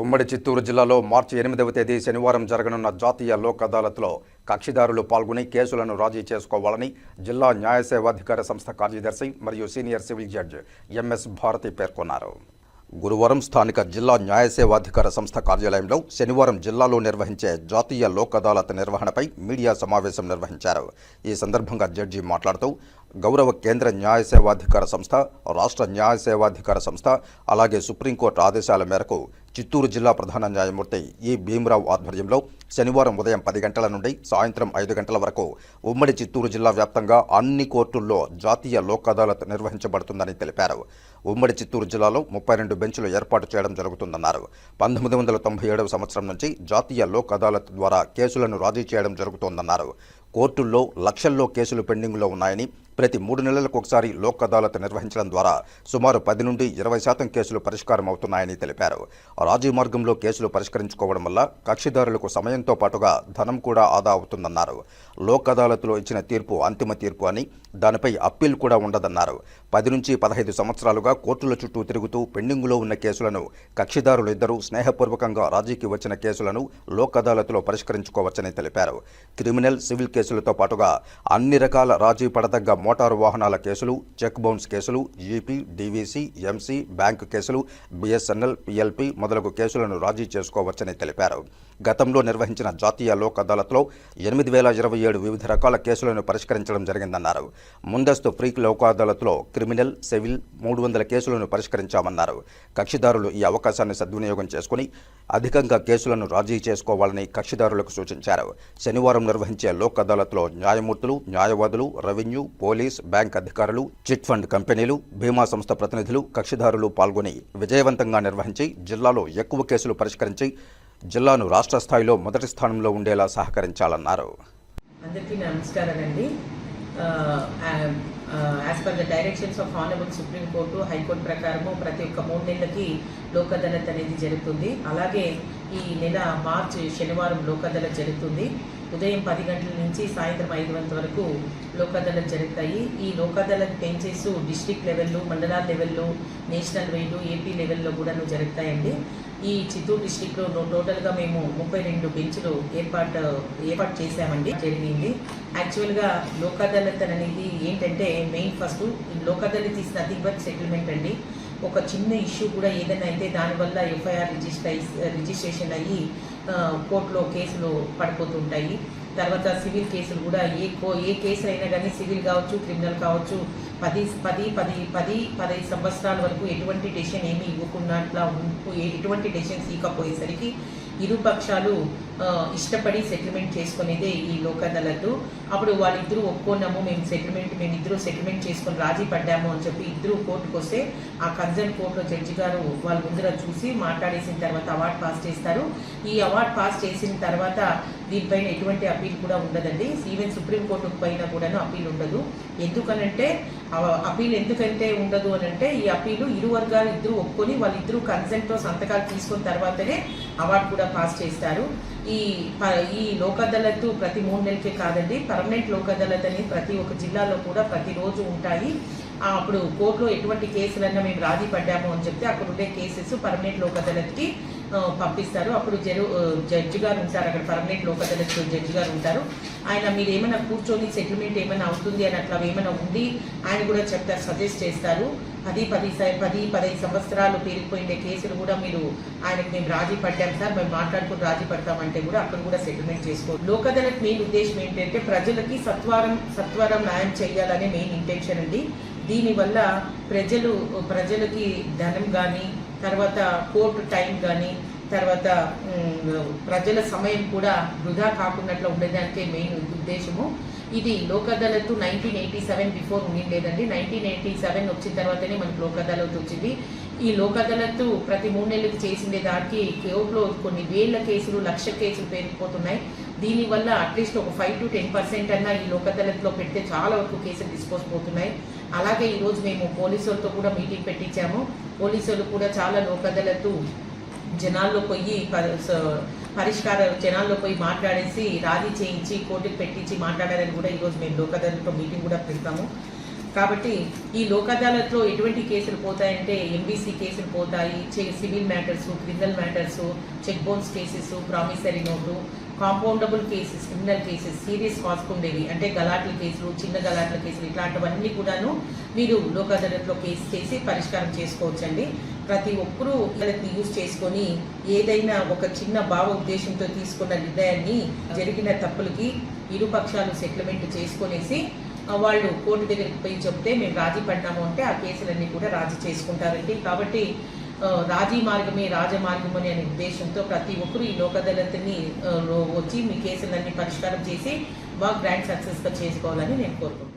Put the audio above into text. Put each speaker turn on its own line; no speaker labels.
ఉమ్మడి చిత్తూరు జిల్లాలో మార్చి ఎనిమిదవ తేదీ శనివారం జరగనున్న జాతీయ లోక్ అదాలత్లో కక్షిదారులు పాల్గొని కేసులను రాజీ చేసుకోవాలని జిల్లా న్యాయసేవాధికార సంస్థ కార్యదర్శి మరియు senior civil judge MS Bharati పేర్కొన్నారు. గురువారం స్థానిక జిల్లా న్యాయసేవాధికార సంస్థ కార్యాలయంలో శనివారం జిల్లాలో నిర్వహించే జాతీయ లోక్ అదాలత్ నిర్వహణపై మీడియా సమావేశం నిర్వహించారు. ఈ సందర్భంగా జడ్జి మాట్లాడుతూ గౌరవ కేంద్ర న్యాయసేవాధికార సంస్థ రాష్ట్ర న్యాయసేవాధికార సంస్థ అలాగే సుప్రీంకోర్టు ఆదేశాల మేరకు చిత్తూరు జిల్లా ప్రధాన న్యాయమూర్తి ఈ భీమరావు ఆధ్వర్యంలో శనివారం ఉదయం పది గంటల నుండి సాయంత్రం ఐదు గంటల వరకు ఉమ్మడి చిత్తూరు జిల్లా వ్యాప్తంగా అన్ని కోర్టుల్లో జాతీయ లోక్ అదాలత్ నిర్వహించబడుతుందని తెలిపారు. ఉమ్మడి చిత్తూరు జిల్లాలో ముప్పై రెండు బెంచ్లు ఏర్పాటు చేయడం జరుగుతుందన్నారు. పంతొమ్మిది వందల తొంభై ఏడవ సంవత్సరం నుంచి జాతీయ లోక్ అదాలత్ ద్వారా కేసులను రాజీ చేయడం జరుగుతోందన్నారు. కోర్టుల్లో లక్షల్లో కేసులు పెండింగ్లో ఉన్నాయని ప్రతి మూడు నెలలకు ఒకసారి లోక్ అదాలత్ నిర్వహించడం ద్వారా సుమారు పది నుండి ఇరవై శాతం కేసులు పరిష్కారం అవుతున్నాయని తెలిపారు. రాజీ మార్గంలో కేసులు పరిష్కరించుకోవడం వల్ల కక్షిదారులకు సమయంతో పాటుగా ధనం కూడా ఆదా అవుతుందన్నారు. లోక్ అదాలత్లో ఇచ్చిన తీర్పు అంతిమ తీర్పు అని దానిపై అప్పీల్ కూడా ఉండదన్నారు. పది నుంచి పదహైదు సంవత్సరాలుగా కోర్టుల చుట్టూ తిరుగుతూ పెండింగులో ఉన్న కేసులను కక్షిదారులు ఇద్దరూ స్నేహపూర్వకంగా రాజీకి వచ్చిన కేసులను లోక్ అదాలత్లో పరిష్కరించుకోవచ్చని తెలిపారు. క్రిమినల్ సివిల్ కేసులతో పాటుగా అన్ని రకాల రాజీ పడదగ్గ మోటారు వాహనాల కేసులు చెక్ బౌన్స్ కేసులు ఈపీ డీవీసీ ఎంసీ బ్యాంకు కేసులు బిఎస్ఎన్ఎల్ పీఎల్పీ మొదలగు కేసులను రాజీ చేసుకోవచ్చని తెలిపారు. గతంలో నిర్వహించిన జాతీయ లోక్ అదాలత్లో ఎనిమిది వేల ఇరవై ఏడు వివిధ రకాల కేసులను పరిష్కరించడం జరిగిందన్నారు. ముందస్తు ఫ్రీ లోక్ అదాలత్లో క్రిమినల్ సివిల్ మూడు వందల కేసులను పరిష్కరించామన్నారు. కక్షిదారులు ఈ అవకాశాన్ని సద్వినియోగం చేసుకుని అధికంగా కేసులను రాజీ చేసుకోవాలని కక్షిదారులకు సూచించారు. శనివారం నిర్వహించే లోక్ అదాలత్లో న్యాయమూర్తులు న్యాయవాదులు రెవెన్యూ పోలీస్ బ్యాంక్ అధికారులు చిట్ ఫండ్ కంపెనీలు బీమా సంస్థ ప్రతినిధులు కక్షిదారులు పాల్గొని విజయవంతంగా నిర్వహించి జిల్లాలో ఎక్కువ కేసులు పరిష్కరించి జిల్లాను రాష్ట్ర స్థాయిలో మొదటి స్థానంలో ఉండేలా సహకరించాలన్నారు.
అందరికీ నమస్కారాలండి as per the directions of honourable supreme court high court ప్రకారము ప్రతి ఒక్క మూడు నెలలకి లోక్ అదాలత్ అనేది జరుగుతుంది. అలాగే ఈ నెల మార్చ్ శనివారం లోక్ అదాలత్ జరుగుతుంది. ఉదయం పది గంటల నుంచి సాయంత్రం ఐదు గంటల వరకు లోక్ అదాలత్ జరుగుతాయి. ఈ లోక్ అదాలత్ బెంచెస్ డిస్ట్రిక్ట్ లెవెల్లో మండలాల లెవెల్లో నేషనల్ వేలు ఏపీ లెవెల్లో కూడాను జరుగుతాయండి. ఈ చిత్తూరు డిస్టిక్లో టోటల్గా మేము ముప్పై రెండు బెంచ్లు ఏర్పాటు ఏర్పాటు చేశామండి. జరిగింది. యాక్చువల్గా లోక్ అదాలత్ అనేది ఏంటంటే main first Lok Adalat is nothing but settlement అండి. ఒక చిన్న ఇష్యూ కూడా ఏదైనా అయితే దానివల్ల ఎఫ్ఐఆర్ రిజిస్టర్ రిజిస్ట్రేషన్ అయ్యి కోర్టులో కేసులు పడిపోతుంటాయి. తర్వాత సివిల్ కేసులు కూడా ఏ కో ఏ కేసులు అయినా కానీ సివిల్ కావచ్చు క్రిమినల్ కావచ్చు పది పది పది పది పదహైదు సంవత్సరాల వరకు ఎటువంటి డెసిషన్ ఏమీ ఇవ్వకుండా అట్లా ఎటువంటి డెసిషన్స్ ఇవ్వకపోయేసరికి ఇరుపక్షాలు ఇష్టపడి సెటిల్మెంట్ చేసుకునేదే ఈ లోక్ అప్పుడు వాళ్ళిద్దరూ ఒప్పుకున్నాము మేము సెటిల్మెంట్ మేము ఇద్దరు సెటిల్మెంట్ చేసుకొని రాజీ పడ్డాము అని చెప్పి ఇద్దరు కోర్టుకు వస్తే ఆ కన్సర్న్ కోర్టులో జడ్జి గారు వాళ్ళ ముందర చూసి మాట్లాడేసిన తర్వాత అవార్డు పాస్ చేస్తారు. ఈ అవార్డు పాస్ చేసిన తర్వాత దీనిపైన ఎటువంటి అప్పీల్ కూడా ఉండదండి. ఈవెన్ సుప్రీం కోర్టు పైన కూడాను అప్పీల్ ఉండదు. ఎందుకనంటే అప్పీల్ ఎందుకంటే ఉండదు అని అంటే ఈ అప్పీలు ఇరు వర్గాలు ఇద్దరు ఒప్పుకొని వాళ్ళిద్దరూ కన్సెంట్తో సంతకాలు తీసుకున్న తర్వాతనే అవార్డు కూడా పాస్ చేస్తారు. ఈ ప- ఈ లోక్ అదాలత్ ప్రతి మూడు నెలలకే కాదండి పర్మనెంట్ లోక్ అదాలత్ అనేది ప్రతి ఒక్క జిల్లాలో కూడా ప్రతిరోజు ఉంటాయి. అప్పుడు కోర్టులో ఎటువంటి కేసులన్నా మేము రాజీ పడ్డాము అని చెప్తే అక్కడ ఉండే కేసెస్ పర్మనెంట్ లోక్ అదాలత్కి పంపిస్తారు. అప్పుడు జరు జడ్జి గారు ఉంటారు. అక్కడ పర్మనెంట్ లోక్ అదాలత్ జడ్జి గారు ఉంటారు. ఆయన మీరు ఏమైనా కూర్చొని సెటిల్మెంట్ ఏమైనా అవుతుంది అని అట్లా ఏమైనా ఉండి ఆయన కూడా చెప్తారు సజెస్ట్ చేస్తారు. పది పది స- పది పదహైదు సంవత్సరాలు పేరుకుపోయిన కేసులు కూడా మీరు ఆయనకు మేము రాజీ పడ్డాం సార్. మేము మాట్లాడుకుని రాజీ పడతామంటే కూడా అక్కడ కూడా సెటిల్మెంట్ చేసుకో లోక్ అదాలత్ మెయిన్ ఉద్దేశం ఏంటంటే ప్రజలకి సత్వరం సత్వరం న్యాయం చేయాలనే మెయిన్ ఇంటెన్షన్ అండి. దీనివల్ల ప్రజలు ప్రజలకి ధనం కానీ తర్వాత కోర్టు టైం కానీ తర్వాత ప్రజల సమయం కూడా వృధా కాకున్నట్లు ఉండడానికే మెయిన్ ఉద్దేశము. ఇది Lok Adalat nineteen eighty seven before ఉండిండేదండి. Nineteen eighty seven వచ్చిన తర్వాతనే మనకు లోక్ అదాలత్ వచ్చింది. ఈ లోక్ అదాలత్ ప్రతి మూడు నెలలకు చేసిండే దానికి కోర్టులో కొన్ని వేల కేసులు లక్ష కేసులు పేరుకుపోతున్నాయి దీనివల్ల అట్లీస్ట్ ఒక ఫైవ్ టు టెన్ పర్సెంట్ అన్న ఈ లోక్ అదాలత్లో పెడితే చాలా వరకు కేసులు తీసుకొచ్చిపోతున్నాయి పోతున్నాయి. అలాగే ఈరోజు మేము పోలీసులతో కూడా మీటింగ్ పెట్టించాము. పోలీసులు కూడా చాలా లోక్ జనాల్లో పోయి ప- స- పరిష్కార జనాల్లో పోయి మాట్లాడేసి రాజీ చేయించి కోర్టుకు పెట్టించి మాట్లాడాలని కూడా ఈరోజు మేము లోకదాలతో మీటింగ్ కూడా పెడతాము కాబట్టి ఈ లోక్ అదాలత్లో ఎటువంటి కేసులు పోతాయంటే ఎంబీసీ కేసులు పోతాయి civil matters criminal matters cheque bounce cases promissory note compoundable cases criminal cases serious cost ఉండేవి. అంటే గలాట్ల కేసులు చిన్న గలాట్ల కేసులు ఇట్లాంటివన్నీ కూడాను మీరు లోక్ అదాలత్లో కేసు చేసి పరిష్కారం చేసుకోవచ్చండి. ప్రతి ఒక్కరూ వీళ్ళని యూజ్ చేసుకొని ఏదైనా ఒక చిన్న భావ ఉద్దేశంతో తీసుకున్న నిర్ణయాన్ని జరిగిన తప్పులకి ఇరుపక్షాలు సెటిల్మెంట్ చేసుకునేసి వాళ్ళు కోర్టు దగ్గరికి పోయి చెప్తే మేము రాజీ పడ్డాము అంటే ఆ కేసులన్నీ కూడా రాజీ చేసుకుంటారండి. కాబట్టి రాజీ మార్గమే రాజమార్గం అనే ఉద్దేశంతో ప్రతి ఒక్కరు ఈ లోకదళితని వచ్చి మీ కేసులన్నీ పరిష్కారం చేసి బాగా గ్రాండ్ సక్సెస్గా చేసుకోవాలని నేను కోరుకుంటున్నాను.